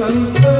संत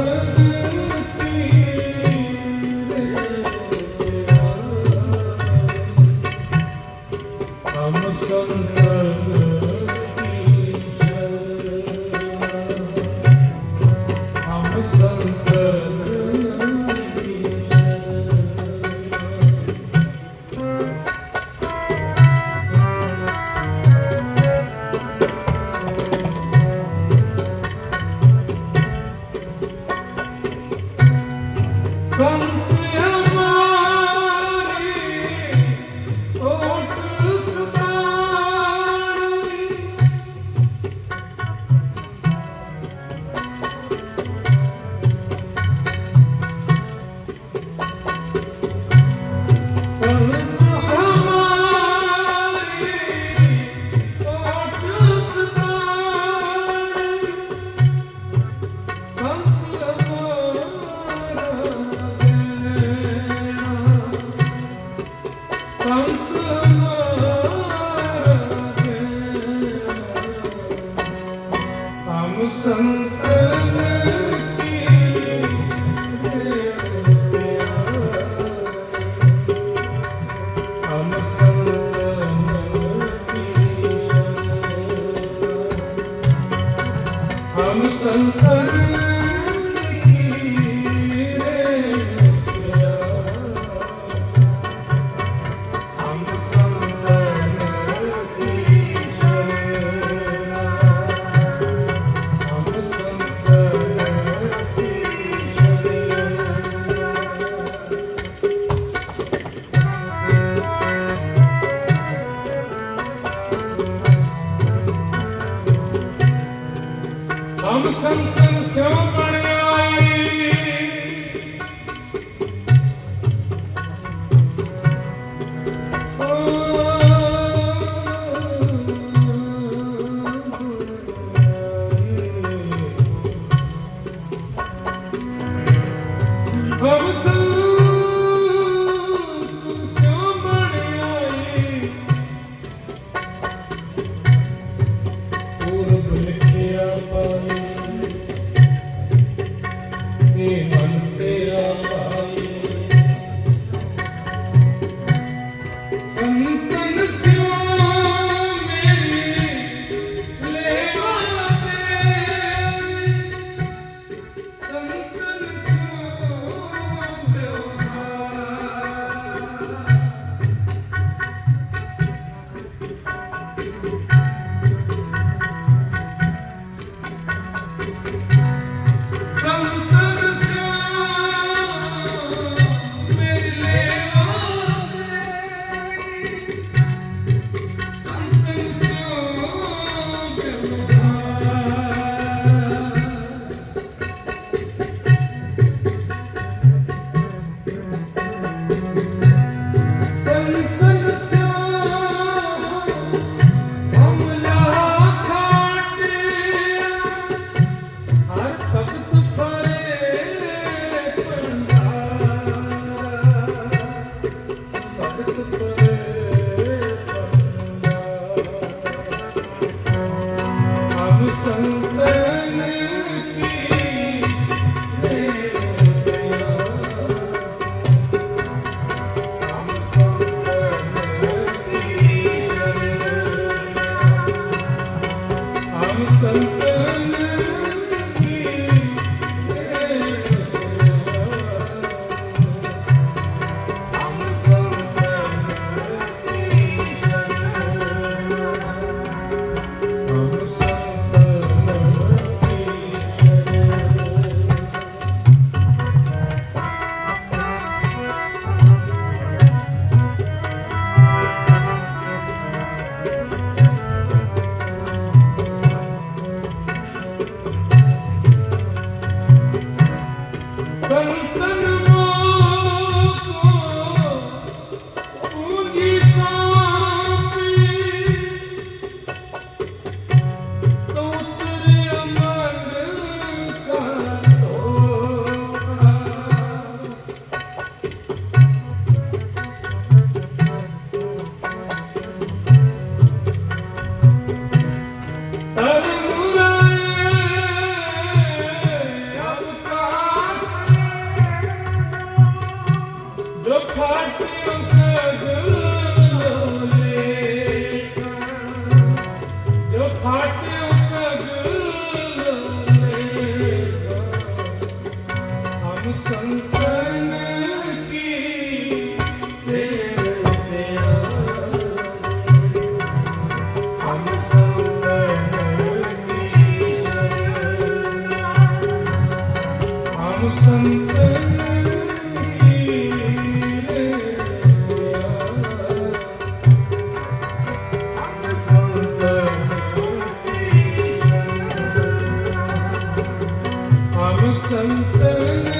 संतन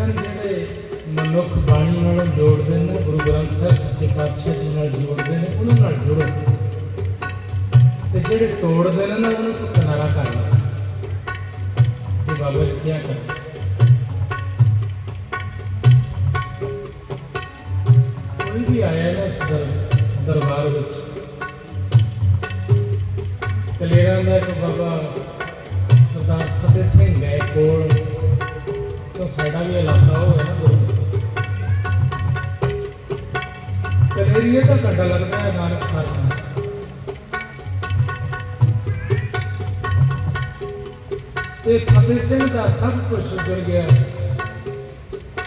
ਸਨ ਜਿਹੜੇ ਮਨੁੱਖ ਬਾਣੀ ਨਾਲ ਜੋੜਦੇ ਨੇ, ਗੁਰੂ ਗ੍ਰੰਥ ਸਾਹਿਬ ਸੱਚੇ ਪਾਤਸ਼ਾਹ ਜੀ ਨਾਲ ਜੋੜਦੇ ਨੇ, ਉਹਨਾਂ ਨਾਲ ਜੁੜੋ। ਤੇ ਜਿਹੜੇ ਤੋੜਦੇ ਨੇ ਨਾ, ਉਹਨਾਂ ਤੋਂ ਕਿਨਾਰਾ ਕਰ ਲਓ। ਤੇ ਬਾਬਾ ਜੀ ਕੀ ਕਰਦੇ ਕੋਈ ਵੀ ਆਇਆ ਨਾ ਇਸ ਦਰ, ਦਰਬਾਰ ਵਿੱਚ, ਕਲੇਰਾਂ ਦਾ ਇੱਕ ਬਾਬਾ ਸਰਦਾਰ ਫਤਿਹ ਸਿੰਘ ਹੈ ਕੋਲ। ਤੋਂ ਸਾਡਾ ਵੀ ਇਲਾਕਾ ਉਹ ਹੈ ਨਾ ਗੁਰੂ ਕਲੇਰੀਏ ਦਾ ਘੰਟਾ ਲੱਗਦਾ ਹੈ ਨਾਨਕ ਸਾਹਿਬ ਨੂੰ ਤੇ ਫਤਿਹ ਸਿੰਘ ਦਾ ਸਭ ਕੁਝ ਜੁੜ ਗਿਆ।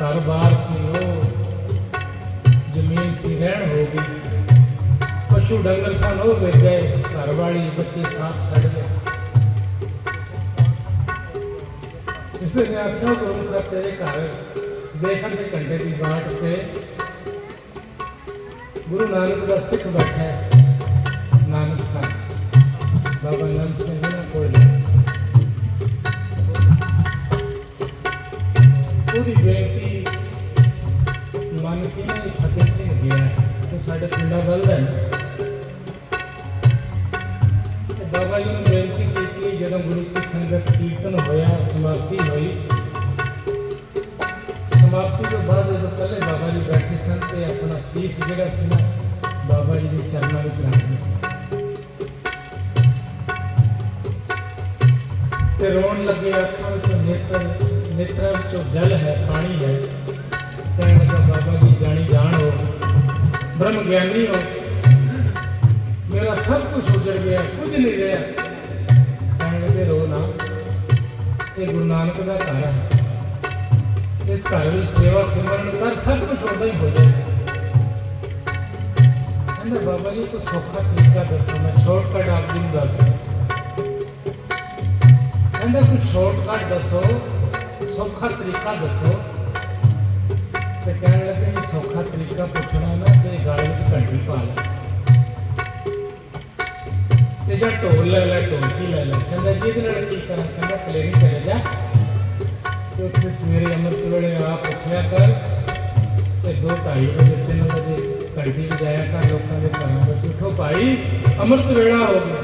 ਘਰ-ਬਾਰ ਸੀ ਉਹ। ਜ਼ਮੀਨ ਸੀ, ਰਹਿਣ ਹੋ ਗਈ। ਪਸ਼ੂ ਡੰਗਰ ਸਨ ਉਹ ਵੇਚ ਗਏ ਘਰ ਵਾਲੀ ਬੱਚੇ ਸਾਥ ਛੱਡ ਗਏ। ਇਸ ਨੇ ਆਖਿਆ ਗੁਰੂ ਦਾ ਤੇਰੇ ਘਰ ਦੇਖਣ ਦੇ ਘੰਟੇ ਦੀ ਬਾਟ ਤੇ। ਗੁਰੂ ਨਾਨਕ ਦਾ ਸਿੱਖ ਬੈਠਾ ਹੈ। ਜੀ ਦੇ ਚਰਨਾਂ ਵਿੱਚ ਰੱਖ ਤੇ ਰੋਣ ਲੱਗੇ ਅੱਖਾਂ ਵਿੱਚੋਂ ਨੇਤਰ, ਨੇਤਰਾਂ ਵਿੱਚੋਂ ਜਲ ਹੈ, ਪਾਣੀ ਹੈ। ਕਹਿਣ ਲੱਗਾ, ਬਾਬਾ ਜੀ, ਜਾਣੀ ਜਾਣ ਹੋ। ਬ੍ਰਹਮ ਗਿਆਨੀ ਹੋ। ਮੇਰਾ ਸਭ ਕੁਝ ਉਜੜ ਗਿਆ, ਕੁਝ ਨਹੀਂ ਰਿਹਾ। ਕਹਿਣ ਲੱਗੇ, ਰੋ ਨਾ। ਇਹ ਗੁਰੂ ਨਾਨਕ ਦਾ ਘਰ ਹੈ। ਇਸ ਘਰ ਵਿੱਚ ਸੇਵਾ ਸਿਮਰਨ ਕਰ ਸਭ ਕੁਝ ਉਦਾਂ ਹੀ ਹੋ ਜਾਏਗਾ। ਕਹਿੰਦਾ, ਬਾਬਾ ਜੀ ਕੋਈ ਸੌਖਾ ਤਰੀਕਾ ਦੱਸੋ, ਮੈਂ ਸ਼ਾਰਟਕਟ ਆਪ ਜੀ ਨੂੰ ਦੱਸ ਕਹਿੰਦਾ, ਕੋਈ ਸ਼ਾਰਟਕਟ ਦੱਸੋ, ਸੌਖਾ ਤਰੀਕਾ ਦੱਸੋ। ਤੇ ਕਹਿਣ ਲੱਗੇ, ਇਹ ਸੌਖਾ ਤਰੀਕਾ ਪੁੱਛਣਾ ਨਾ ਤੇ ਗਾਲੇ ਵਿੱਚ ਘੰਟੀ ਪਾ ਲੈ। ਤੇ ਜਾਂ ਢੋਲ ਲੈ ਲੈ, ਢੋਲਕੀ ਲੈ ਲੈ। ਕਹਿੰਦਾ ਜੀ ਇਹਦੇ ਨਾਲ ਕੀ ਕਰਾਂ? ਕਹਿੰਦਾ ਕਲੇਰੀ ਚਲੇ ਜਾ। ਤੇ ਉੱਥੇ ਸਵੇਰੇ ਅੰਮ੍ਰਿਤ ਵੇਲੇ ਆਪ ਉੱਠਿਆ ਕਰ ਤੇ 2:30 ਵਜੇ 3 ਵਜੇ ਉਠੋ ਭਾਈ, ਅੰਮ੍ਰਿਤ ਵੇਲਾ ਹੋ ਗਿਆ।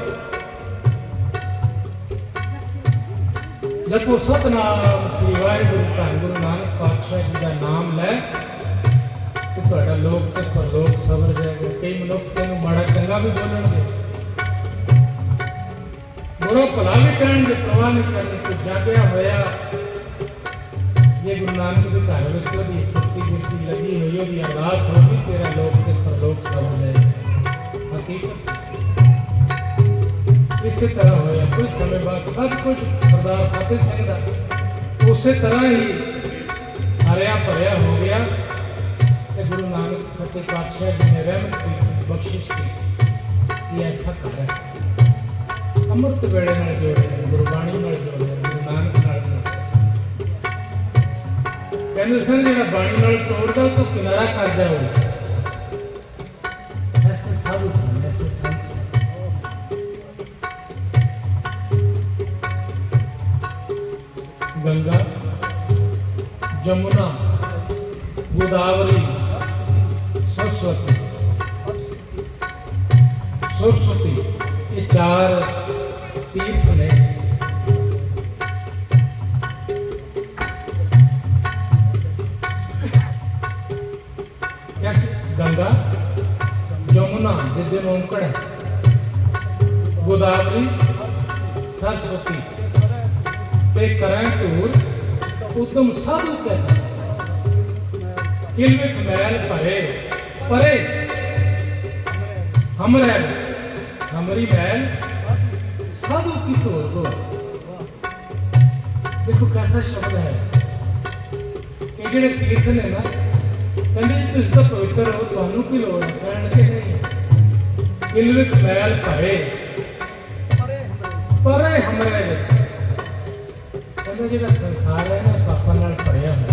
ਜਪੋ ਸਤਨਾਮ ਸ੍ਰੀ ਵਾਹਿਗੁਰੂ, ਧੰਨ ਗੁਰੂ ਨਾਨਕ ਪਾਤਸ਼ਾਹ ਜੀ ਦਾ ਨਾਮ ਲੈ ਤੇ ਤੁਹਾਡਾ ਲੋਕ ਤੇ ਪਰਲੋਕ ਸਬਰ ਜਾਏਗਾ ਕਈ ਮਨੁੱਖ ਤੈਨੂੰ ਮਾੜਾ ਚੰਗਾ ਵੀ ਬੋਲਣਗੇ। ਬੁਰਾ ਭਲਾ ਵੀ ਕਹਿਣਗੇ ਪ੍ਰਵਾਹ ਨਹੀਂ ਕਰਨੀ ਤੂੰ ਜਾਗਿਆ ਹੋਇਆ। ਜੇ ਗੁਰੂ ਨਾਨਕ ਦੇ ਘਰ ਵਿੱਚ ਉਹਦੀ ਸੁੱਤੀ ਗੁਰਤੀ ਲੱਗੀ ਹੋਈ, ਉਹਦੀ ਅਰਦਾਸ ਹੋਗੀ ਤੇਰਾ ਲੋਕ ਤੇ ਪਰਲੋਕ ਸਬਰ ਜਾਏਗਾ ਹਕੀਕਤ ਇਸੇ ਤਰ੍ਹਾਂ ਹੋਇਆ ਕੁਝ ਸਮੇਂ ਬਾਅਦ ਸਭ ਕੁਝ ਸਰਦਾਰ ਫਤਿਹ ਸਿੰਘ ਦਾ ਉਸੇ ਤਰ੍ਹਾਂ ਹੀ ਹਰਿਆ ਭਰਿਆ ਹੋ ਗਿਆ ਤੇ ਗੁਰੂ ਨਾਨਕ ਸੱਚੇ ਪਾਤਸ਼ਾਹ ਜੀ ਨੇ ਰਹਿਮਤ ਕੀਤੀ ਬਖਸ਼ਿਸ਼ ਕੀਤੀ ਇਹ ਐਸਾ ਘਰ ਹੈ ਅੰਮ੍ਰਿਤ ਵੇਲੇ ਨਾਲ ਜੋੜਿਆ ਗੁਰਬਾਣੀ ਨਾਲ ਜੋੜਿਆ ਗੁਰੂ ਨਾਨਕ ਨਾਲ ਜੋੜਿਆ ਕਹਿੰਦੇ ਸਨ ਜਿਹੜਾ ਬਾਣੀ ਨਾਲ ਤੋੜਦਾ ਉਹ ਤੋਂ ਕਿਨਾਰਾ ਕਰ ਜਾਓ गंगा जमुना गोदावरी सरस्वती। सरस्वती ये चार तीर्थ ने कैसे? गंगा जमुना जिस दिन ओंकड़ है गोदावरी सरस्वती ते करें तूर उद्यम साधु कह किलवित मैल भरे परे हमरे बिच हमरी मैल साधु की तोर को देखो कैसा शब्द है ये जेडे तीर्थ ने ना ਕਹਿੰਦੇ ਜੀ, ਤੁਸੀਂ ਤਾਂ ਪਵਿੱਤਰ ਹੋ, ਤੁਹਾਨੂੰ ਕੀ ਲੋੜ ਹੈ ਕਹਿਣ ਕਿ ਨਹੀਂ। ਕਿਲਵਿਕ ਮੈਲ ਭਰੇ। ਪਰੇ ਹਮਰੇ ਵਿੱਚ। ਕਹਿੰਦੇ ਜਿਹੜਾ ਸੰਸਾਰ ਹੈ ਨਾ, ਪਾਪਾਂ ਨਾਲ ਭਰਿਆ ਹੋਇਆ।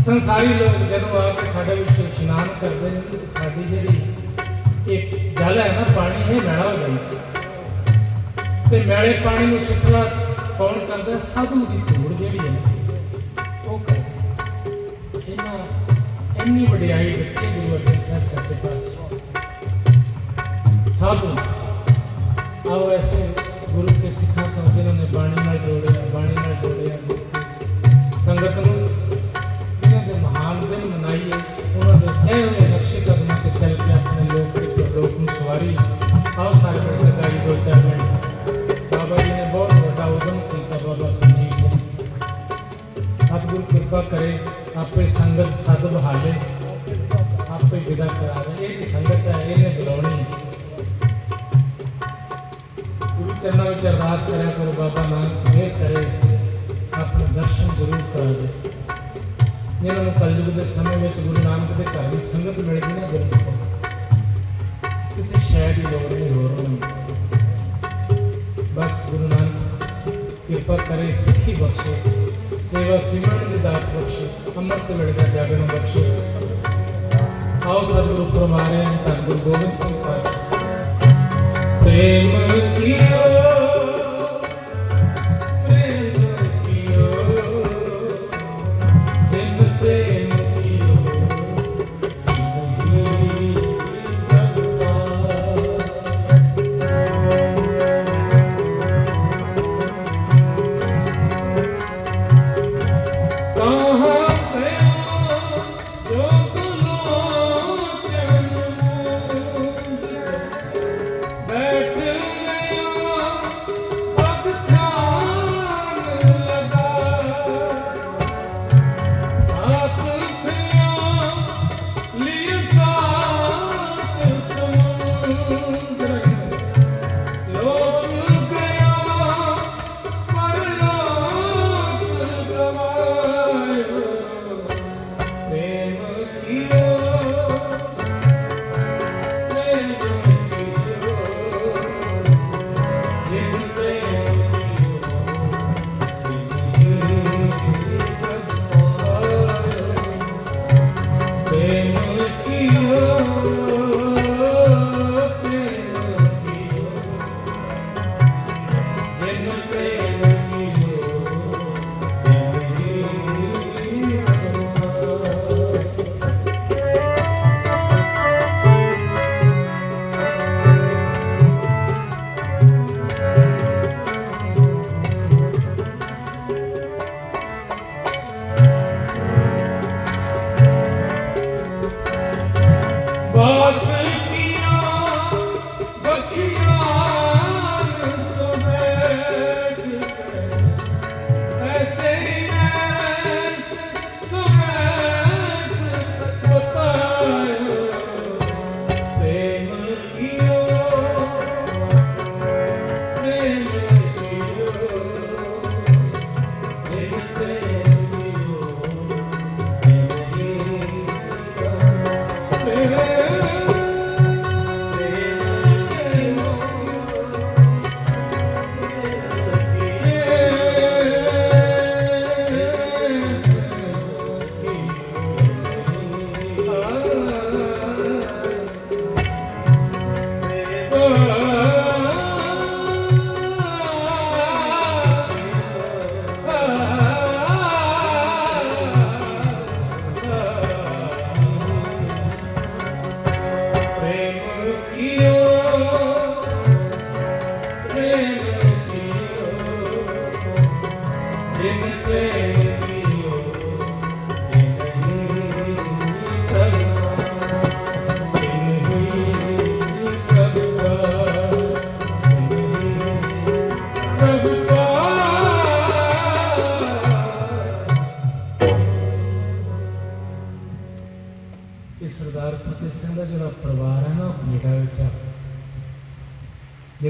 ਸੰਸਾਰੀ ਲੋਕ ਜਦੋਂ ਆ ਕੇ ਸਾਡੇ ਵਿੱਚ ਇਸ਼ਨਾਨ ਕਰਦੇ ਨੇ, ਤੇ ਸਾਡੀ ਜਿਹੜੀ ਇਹ ਜਲ ਹੈ ਨਾ, ਪਾਣੀ, ਇਹ ਮੈਲਾ ਹੋ ਜਾਂਦਾ। ਤੇ ਮੈਲੇ ਪਾਣੀ ਨੂੰ ਸੁਥਰਾ ਕੌਣ ਕਰਦਾ? ਸਾਧੂ ਦੀ ਧੂੜ ਜਿਹੜੀ ਹੈ ਇਹਨਾਂ ਵਡਿਆਈ ਦਿੱਤੀ ਗੁਰੂ ਅਰਜਨ ਸਾਹਿਬ ਸੱਚੇ ਪਾਤਸ਼ਾਹ। ਸਾਧੂ, ਆਓ ਐਸੇ ਗੁਰੂ ਕੇ ਸਿੱਖਾਂ ਤੋਂ ਜਿਨ੍ਹਾਂ ਨੇ ਬਾਣੀ ਨਾਲ ਜੋੜਿਆ, ਬਾਣੀ ਨਾਲ ਜੋੜਿਆ। ਸੰਗਤ ਨੂੰ ਇਹਨਾਂ ਦੇ ਮਹਾਨ ਦਿਨ ਮਨਾਈਏ, ਉਹਨਾਂ ਦੇ ਕਹੇ ਹੋਏ ਆਪੇ ਸੰਗਤ ਸਦ ਬਹਾਲੇ ਆਪੇ ਵਿਦਾ ਕਰਾਵੇ ਇਹਦੀ ਸੰਗਤ ਹੈ ਇਹਨੇ ਬੁਲਾਉਣੀ ਗੁਰੂ ਚਰਨਾਂ ਵਿੱਚ ਅਰਦਾਸ ਕਰਿਆ ਕਰੋ ਬਾਬਾ ਨਾਨਕ ਮਿਹਰ ਕਰੇ ਆਪਣੇ ਦਰਸ਼ਨ ਜ਼ਰੂਰ ਕਰਾ ਦੇ ਜਿਹਨਾਂ ਨੂੰ ਕਲਯੁਗ ਦੇ ਸਮੇਂ ਵਿੱਚ ਗੁਰੂ ਨਾਨਕ ਦੇ ਘਰ ਦੀ ਸੰਗਤ ਮਿਲਦੀ ਨਾ ਗੁਰੂ ਕੋਲ ਕਿਸੇ ਸ਼ੈ ਦੀ ਲੋੜ ਨਹੀਂ ਹੋਰ ਨੂੰ ਬਸ ਗੁਰੂ ਨਾਨਕ ਕਿਰਪਾ ਕਰੇ ਸਿੱਖੀ ਬਖਸ਼ੇ ਸੇਵਾ ਸਿਮਰਨ ਦੀ ਦਾਤ ਬਖਸ਼ੇ ਅੰਮ੍ਰਿਤ ਵੇਲੇ ਦਾ ਜਾਗਰਣ ਬਖਸ਼ੇ ਆਓ ਸਤਿਗੁਰੂ ਪਰਮਾਰੇ ਧੰਨ ਗੁਰੂ ਗੋਬਿੰਦ ਸਿੰਘ ਪਾਤਸ਼ਾਹ ਪ੍ਰੇਮ ਕੀਓ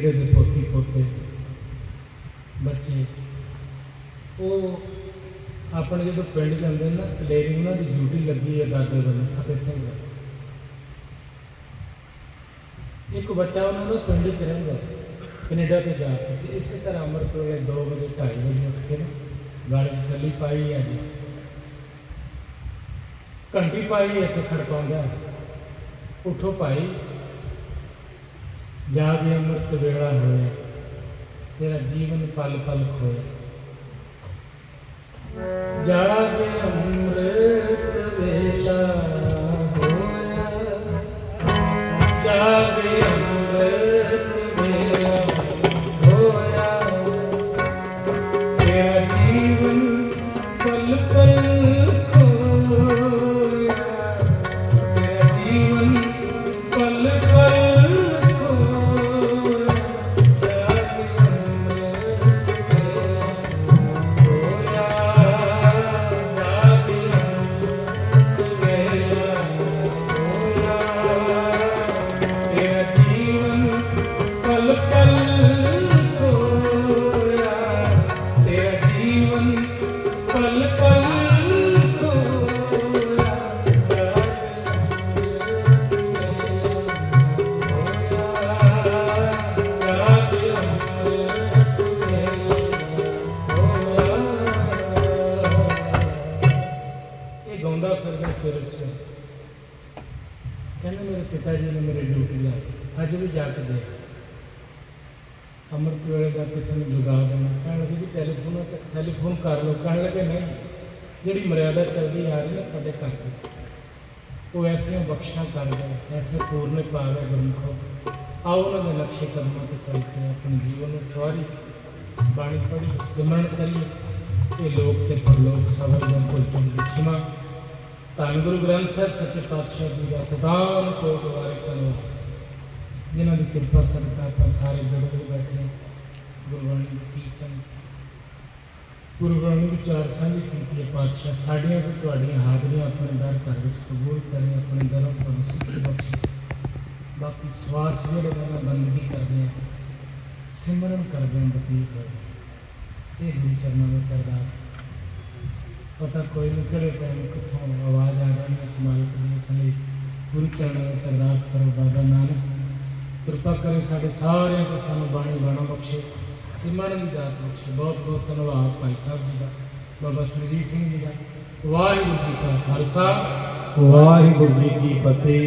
ਜਿਹੜੇ ਦੇ ਪੋਤੀ ਪੋਤੇ, ਬੱਚੇ, ਉਹ ਆਪਣੇ ਜਦੋਂ ਪਿੰਡ ਜਾਂਦੇ ਨਾ ਕਲੇਰੀ ਉਹਨਾਂ ਦੀ ਡਿਊਟੀ ਲੱਗੀ ਹੈ ਦਾਦੇ ਵੱਲੋਂ ਅਤੇ ਸਿੰਘ ਵੱਲੋਂ। ਇੱਕ ਬੱਚਾ ਉਹਨਾਂ ਦਾ ਪਿੰਡ 'ਚ ਰਹਿੰਦਾ ਕੈਨੇਡਾ ਤੋਂ ਜਾ ਕੇ, ਤੇ ਇਸੇ ਤਰ੍ਹਾਂ ਅੰਮ੍ਰਿਤ ਵੇਲੇ 2 ਵਜੇ 2:30 ਵਜੇ ਉੱਠ ਕੇ ਨਾ, ਗਾਲੇ 'ਚ ਟੱਲੀ ਪਾਈ ਹੈ ਜੀ ਘੰਟੀ ਪਾਈ ਹੈ ਤੇ ਖੜਕਾਉਂਦਾ ਉਠੋ ਭਾਈ ਜਾ ਵੀ ਅੰਮ੍ਰਿਤ ਵੇਲਾ ਹੋਇਆ ਤੇਰਾ ਜੀਵਨ ਪਲ ਪਲ ਖੋਇਆ ਜਾਗੇ ਅੰਮ੍ਰਿਤ ਵੇਲਾ ਸਭਾ ਦਾ ਕੋਈ ਧੰਨ ਗੁਰੂ ਗ੍ਰੰਥ ਸਾਹਿਬ, ਸੱਚੇ ਪਾਤਸ਼ਾਹ ਜੀ ਦਾ ਕੋਟਾਨ ਕੋਟ ਵਾਰੇ ਧੰਨਵਾਦ। ਜਿਨ੍ਹਾਂ ਦੀ ਕਿਰਪਾ ਸਦਕਾ ਆਪਾਂ ਸਾਰੇ ਜੁੜੇ ਹੋਏ ਬੈਠੇ ਗੁਰਬਾਣੀ ਦੇ ਕੀਰਤਨ। ਗੁਰਬਾਣੀ ਵਿਚਾਰ ਸਾਂਝੀ ਕੀਤੀ ਹੈ ਪਾਤਸ਼ਾਹ, ਸਾਡੀਆਂ ਤੇ ਤੁਹਾਡੀਆਂ ਹਾਜ਼ਰੀਆਂ ਆਪਣੇ ਦਰ ਘਰ ਵਿੱਚ ਕਬੂਲ ਕਰੇ, ਆਪਣੇ ਦਰੋਂ ਤੋਂ ਸਿੱਖੀ ਬਖਸ਼ੇ। ਬਾਕੀ ਸਵਾਸ ਜਿਹੜੇ ਨਾਲ ਬੰਦਗੀ ਕਰਦੇ ਆ, ਸਿਮਰਨ ਕਰਦੇ ਹਾਂ ਬਤੀਤ ਇਹ ਗੁਰੂ ਚਰਨਾਂ ਵਿੱਚ ਅਰਦਾਸ ਪਤਾ ਕੋਈ ਨਹੀਂ ਕਿਹੜੇ ਟਾਈਮ ਕਿੱਥੋਂ ਆਵਾਜ਼ ਆ ਜਾਣੀ ਹੈ ਇਸ ਮਾਲਕ ਦੀ ਇਸ ਲਈ ਗੁਰੂ ਚਰਨਾਂ ਵਿੱਚ ਅਰਦਾਸ ਕਰੋ ਬਾਬਾ ਨਾਨਕ। ਕਿਰਪਾ ਕਰੇ ਸਾਡੇ ਸਾਰਿਆਂ ਤੇ ਸਾਨੂੰ ਬਾਣੀ ਬਾਣਾ ਬਖਸ਼ੇ, ਸਿਮਰਨ ਦੀ ਦਾਤ ਬਖਸ਼ੇ। ਬਹੁਤ ਬਹੁਤ ਧੰਨਵਾਦ ਭਾਈ ਸਾਹਿਬ ਜੀ ਦਾ, ਬਾਬਾ ਸੁਰਜੀਤ ਸਿੰਘ ਜੀ ਦਾ। ਵਾਹਿਗੁਰੂ ਜੀ ਕਾ ਖਾਲਸਾ। ਵਾਹਿਗੁਰੂ ਜੀ ਕੀ ਫਤਿਹ।